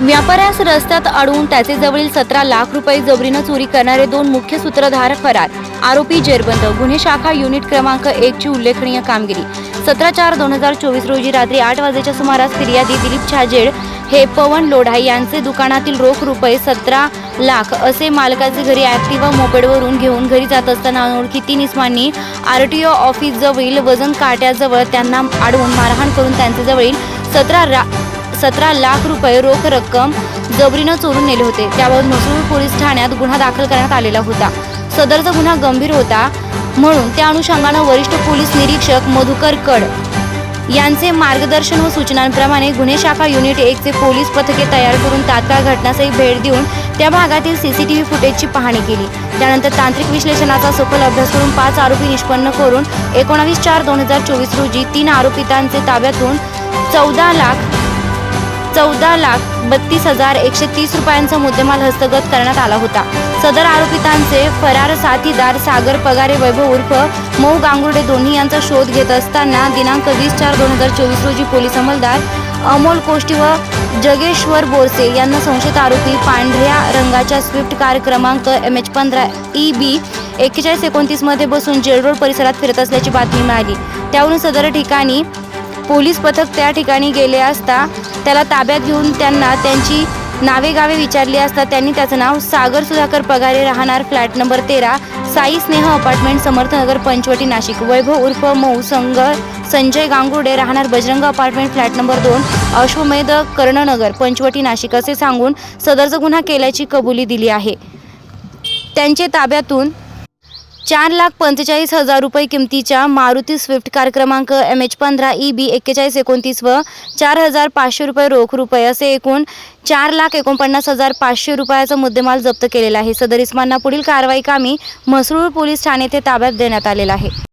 व्यापाऱ्यास रस्त्यात अडवून त्याचे जवळील सतरा लाख रुपये जबरीनं चोरी करणारे दोन मुख्य सूत्रधार फरार. आरोपी जेरबंद. गुन्हे शाखा युनिट क्रमांक एक ची उल्लेखनीय कामगिरी. सतरा चार दोन हजार चोवीस रोजी रात्री आठ वाजेच्या सुमारास फिर्यादी दिलीप छाजेड हे पवन लोढाई यांचे दुकानातील रोख रुपये सतरा लाख असे मालकाचे घरी ॲक्टिवा मोपेडवरून घेऊन घरी जात असताना अनोळखी तीन इस्मांनी आर टी ओ ऑफिस जवळील वजन काट्याजवळ त्यांना अडवून मारहाण करून त्यांचे जवळील सतरा रा सतरा लाख रुपये रोख रक्कम जबरीनं चोरून नेले होते. त्यावर म्हसरूळ पोलीस ठाण्यात गुन्हा दाखल करण्यात आलेला होता. सदरचा गुन्हा गंभीर होता म्हणून त्या अनुषंगानं वरिष्ठ पोलीस निरीक्षक मधुकर कड यांचे मार्गदर्शन व सूचनांप्रमाणे गुन्हे शाखा युनिट एकचे पोलीस पथके तयार करून तात्काळ घटनास्थळी भेट देऊन त्या भागातील सीसीटीव्ही फुटेजची पाहणी केली. त्यानंतर तांत्रिक विश्लेषणाचा सखोल अभ्यास करून पाच आरोपी निष्पन्न करून एकोणावीस चार दोन हजार चोवीस रोजी तीन आरोपितांचे ताब्यातून चौदा लाख चौदा लाख बत्तीस हजार एकशे तीस रुपयांचा मुद्देमाल हस्तगत करण्यात आला होता. सदर आरोपितांचे फरार साथीदार सागर पगारे वैभव उर्फ मऊ गांगुर्डे दोन्ही यांचा शोध घेत असताना दिनांक वीस चार दोन हजार चोवीस रोजी पोलीस अंमलदार अमोल कोष्टी व जगेश्वर बोरसे यांना संशयित आरोपी पांढऱ्या रंगाच्या स्विफ्ट कार क्रमांक एम एच पंधरा ई बी एक्केचाळीस एकोणतीसमध्ये बसून जेलरोड परिसरात फिरत असल्याची बातमी मिळाली. त्यावरून सदर ठिकाणी पोलीस पथक त्या ठिकाणी गेले असता त्याला ताब्यात घेऊन त्यांना त्यांची नावे गावे विचारली असता त्यांनी त्याचं नाव सागर सुधाकर पगारे राहणार फ्लॅट नंबर तेरा साई स्नेह अपार्टमेंट समर्थनगर पंचवटी नाशिक. वैभव उर्फ मऊ संग संजय गांगुर्डे राहणार बजरंग अपार्टमेंट फ्लॅट नंबर दोन अश्वमेध कर्णनगर पंचवटी नाशिक. असे सांगून सदरचा गुन्हा केल्याची कबुली दिली आहे. त्यांचे ताब्यातून चार लाख पंचेचाळीस हजार रुपये किमतीच्या मारुती स्विफ्ट कार क्रमांक एम एच पंधरा ई बी एक्केचाळीस एकोणतीस व चार हजार पाचशे रुपये रोख रुपये असे एकूण चार लाख एकोणपन्नास हजार पाचशे रुपयाचा मुद्देमाल जप्त केलेला आहे. सदर इस्मांना पुढील कारवाई कामी म्हसरूळ पोलीस ठाणे येथे ताब्यात देण्यात आलेला आहे.